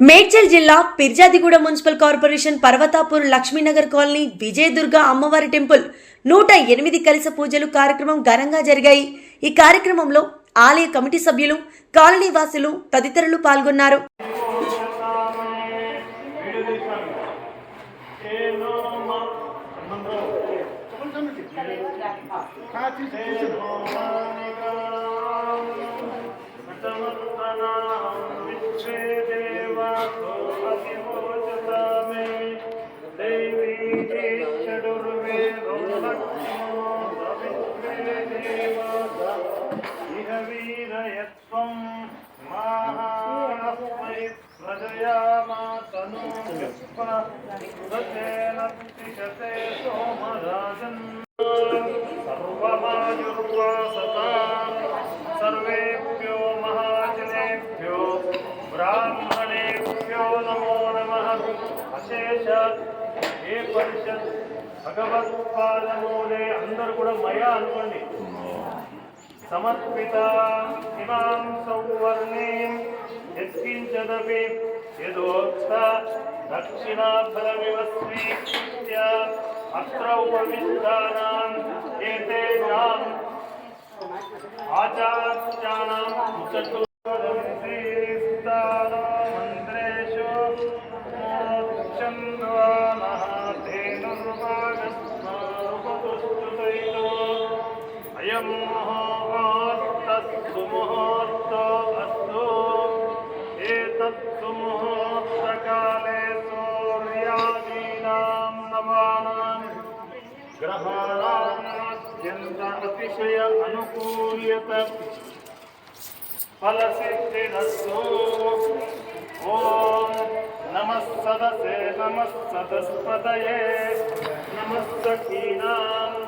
మేడ్చల్ జిల్లా Peerzadiguda municipal corporation Parvathapur Lakshminagar colony Vijayadurga అమ్మవారి temple నూట ఎనిమిది కలిస పూజలు కార్యక్రమం ఘనంగా జరిగాయి. ఈ కార్యక్రమంలో ఆలయ కమిటీ సభ్యులు కాలనీ వాసులు తదితరులు పాల్గొన్నారు. వీరయత్వం మాహాస్మై ప్రజయామాతను సుదశేన తిశతే సోమరాజన్ సర్వమాయుర్వాసతా సర్వేభ్యో మహాజనేభ్యో బ్రాహ్మణేభ్యో నమో నమః అశేష ఏ పరిషత్ భగవత్పాదమూలే అందరూ కూడా మయా అనుకోండి సమర్పిత ఇమాం సౌవర్ణీం యత్కించదపి యదోక్త దక్షిణాఫలమివ స్వీకృత్య అత్ర ఉపవిష్టానాం ఏతేషాం ఆచార్యాణాం ముచ్చట్టు వదంతి స్థానమంత్రేషు మోక్షంద్వానః తేనుర్వాగస్మానుపతుష్టుతైతో सुमुहूर्तोऽस्तु एतत् सुमुहूर्तकाले सूर्यादीनां नवानां ग्रहाणामत्यन्त अतिशय अनुकूल्यत फलसिद्धिरस्तु ॐ नमः सदसे नमः सदस्पदये नमः सखीनाम्